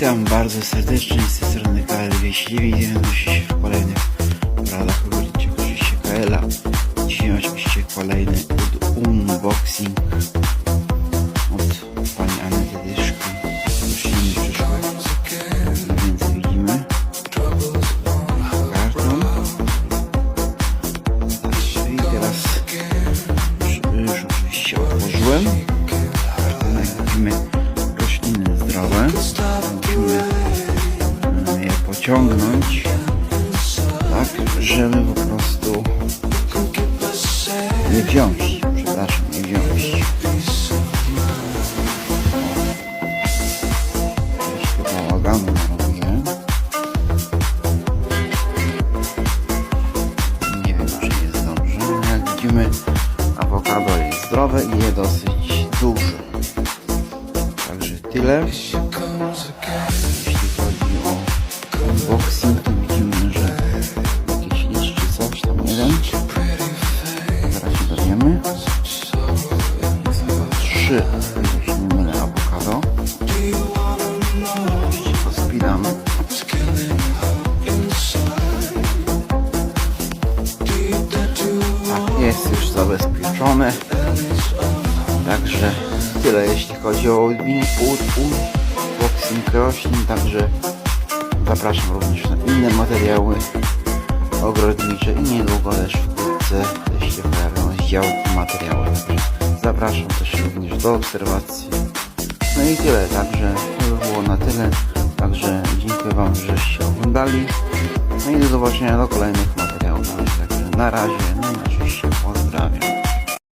Witam bardzo serdecznie z tej strony KL 209 widzimy się w kolejnych poradach ogólnie oczywiście KL-a. Dzisiaj oczywiście kolejny unboxing od pani Anety Dyszki. Rośliny przyszłe. Więc widzimy karton. Tak, I teraz już, już oczywiście otworzyłem. Pociągnąć tak, żeby po prostu nie wziąć. Przepraszam, nie wziąć. Troszkę bałaganu narobię. Nie wiem, czy jest dobrze. ale Jak widzimy, awokado jest zdrowe i je dosyć duże. Także tyle. Chyba trzy, jeśli nie awokado. Oczywiście. Tak, jest już zabezpieczone. Także tyle jeśli chodzi o unboxing roślin, także zapraszam również na inne materiały ogrodnicze i niedługo też wkrótce działki materiały, zapraszam też również do obserwacji. No i tyle, także to by było na tyle, także dziękuję Wam, żeście oglądali, no i do zobaczenia do kolejnych materiałów, także na razie, no i oczywiście pozdrawiam.